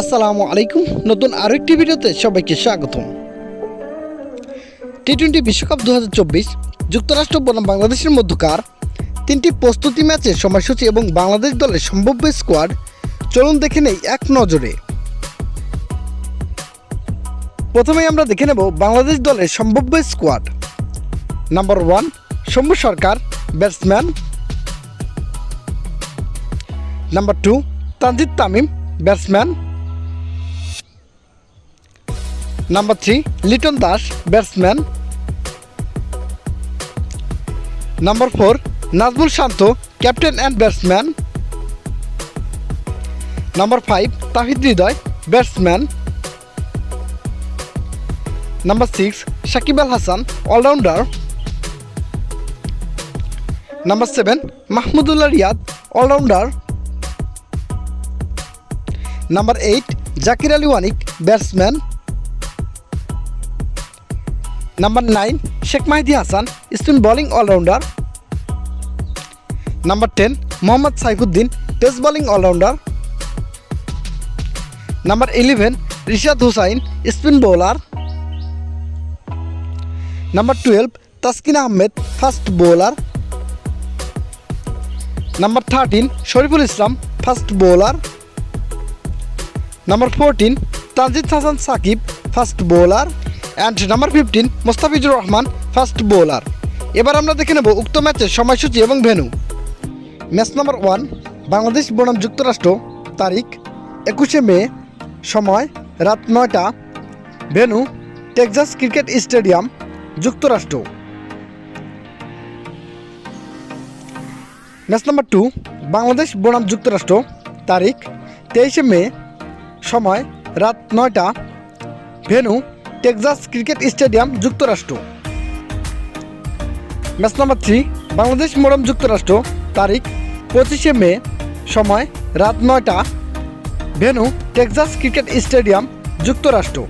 আসসালামু আলাইকুম। নতুন আরও একটি ভিডিওতে সবাইকে স্বাগতম। টি টোয়েন্টি বিশ্বকাপ দুহাজার চব্বিশ যুক্তরাষ্ট্র বনাম বাংলাদেশের মধ্যকার তিনটি প্রস্তুতি ম্যাচের সময়সূচি এবং বাংলাদেশ দলের সম্ভাব্য স্কোয়াড চলুন দেখে নেই এক নজরে। প্রথমে আমরা দেখে নেব বাংলাদেশ দলের সম্ভাব্য squad. Number one Shambhu Sarkar batsman number two Tanjid Tamim batsman number three Liton Das batsman number four Najmul Shanto captain and batsman number five Tahid Hridoy batsman number six Shakib Al Hasan allrounder number seven Mahmudullah Riyad allrounder number eight Jakir Ali Anik batsman number nine Sheikh Mahedi Hasan spin bowling allrounder number ten Mohammad Saifuddin pace bowling allrounder number eleven Rishad Hossain spin bowler number twelve Taskin Ahmed fast bowler number thirteen Shoriful Islam fast bowler number fourteen Tanzid Hasan Sakib fast bowler and number fifteen Mustafizur Rahman fast bowler এবার আমরা দেখে নেব উক্ত ম্যাচের সময়সূচি এবং venue. Match number one Bangladesh বনাম যুক্তরাষ্ট্র, তারিখ একুশে মে, সময় রাত নয়টা। ভেন্যু, টেক্সাস ক্রিকেট স্টেডিয়াম, যুক্তরাষ্ট্র। ম্যাচ নাম্বার টু বাংলাদেশ বনাম যুক্তরাষ্ট্র, তারিখ তেইশে মে, সময় রাত নয়টা। ভেনু টেক্সাস ক্রিকেট স্টেডিয়াম যুক্তরাষ্ট্র। ম্যাচ নাম্বার থ্রি, বাংলাদেশ মোরম যুক্তরাষ্ট্র, তারিখ পঁচিশে মে, সময় রাত নয়টা। ভেনু টেক্সাস ক্রিকেট স্টেডিয়াম যুক্তরাষ্ট্র।